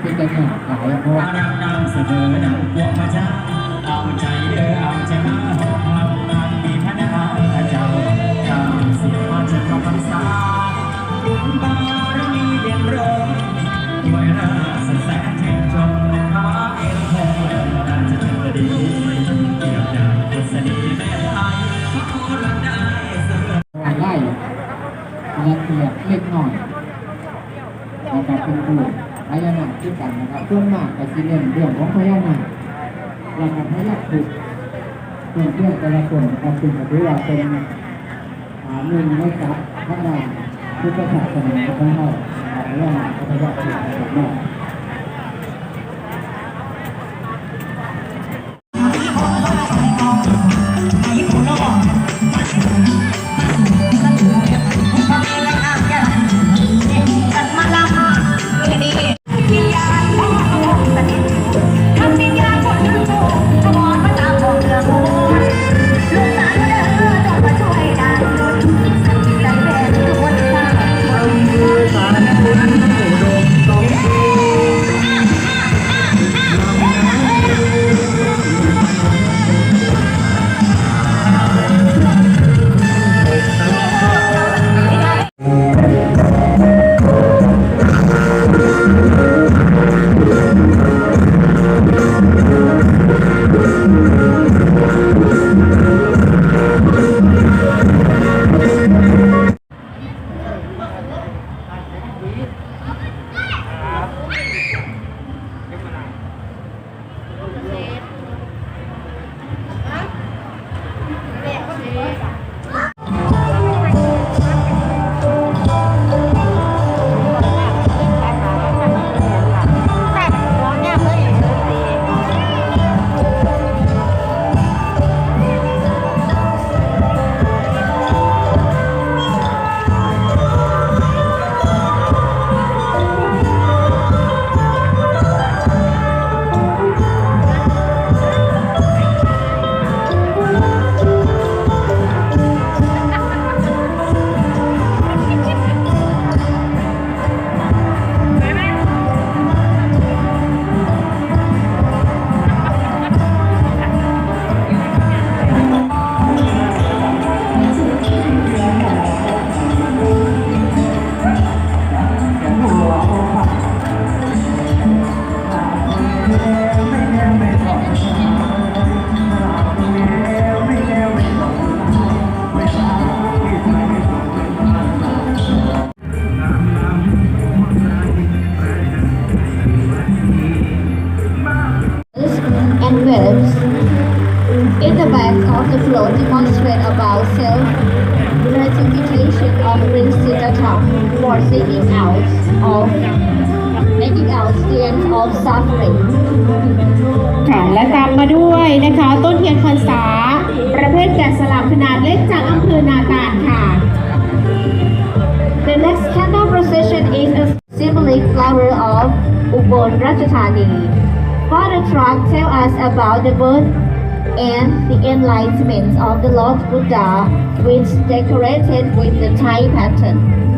เป็นแต่หมอกหลายเพราะว่าดังนำเสนอดังพวกพระเจ้าเอาใจเด้อเอาใจมาหอกลำนานมีพระนามพระเจ้าจำเสียงมาจากพระพรรษาบุญบารมีเด่นเริงด้วยราชแสนเทพชมขวาเอ็นคงราชเทวดีเกี่ยวดาวพุทธดีแม่ไทยพระโอรสได้เสมอ ไล่ละเอียดเล็กน้อยนะครับเป็นผู้ พญานาคที่กันนะครับส่วนมากก็สิเน้นเรื่องของพญานาคแล้วก็พญาครุฑส่วนเรื่องแต่ละคนนะครับซึ่งก็ถือว่าเป็นหนึ่งในกับพระนามพุทธศาสนาของเราเรื่องพญาครุฑนะ of the float demonstrate about self-gratification of Rinsidatam for seeking out of making out the end of suffering. ค่ะและตามมาด้วยนะคะ ต้นเทียนพรรษา ประเภทแกะสลักขนาดเล็กจากอำเภอนาตาลค่ะ The next candle procession is a symbolic flower of Ubon Ratchathani. Father Truck tell us about the birth and the enlightenment of the Lord Buddha, which decorated with the Thai pattern.